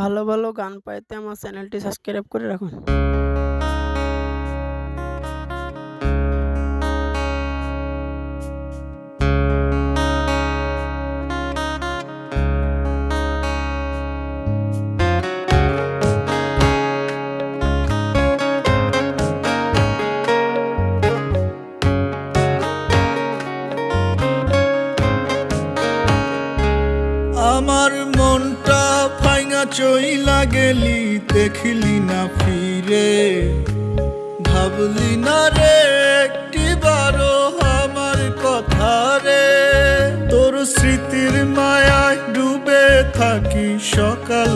ভালো, ভালো গান পাইতে আমার চ্যানেলটি সাবস্ক্রাইব করে রাখুন। আমার চইলা গেলি দেখলি না ফিরে। ভাবলি না রে একটি বারো আমার কথা রে। তোর স্মৃতির মায়ায় ডুবে থাকি সকাল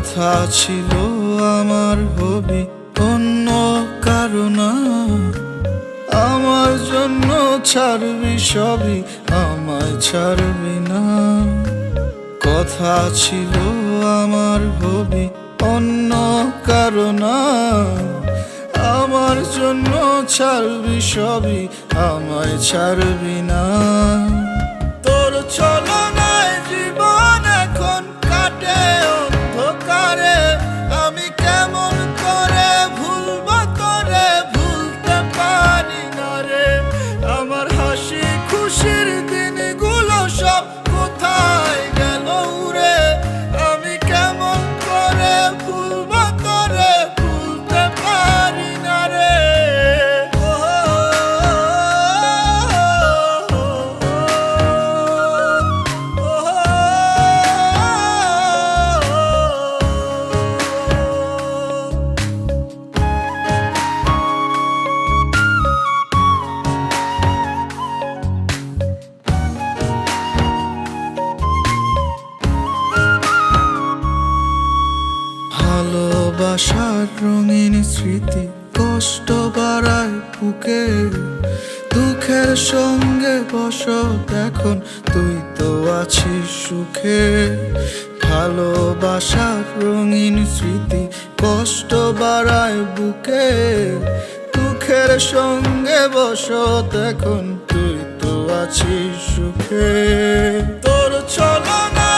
কথা ছিল আমার হবি অন্য কারণ আমার জন্য ছাড়বি সবই, আমায় ছাড়বি না। কথা ছিল আমার হবি অন্য কারণ আমার জন্য ছাড়বি সবই, আমায় ছাড়বি না। তোর চলনায় ভালোবাসার রঙিন স্মৃতি কষ্ট বাড়ায় বুকে। দুঃখের সঙ্গে বস এখন, তুই তো আছিস সুখে। ভালোবাসার রঙিন স্মৃতি কষ্ট বাড়ায় বুকে। দুঃখের সঙ্গে বস এখন, তুই তো আছিস সুখে। তোর জীবন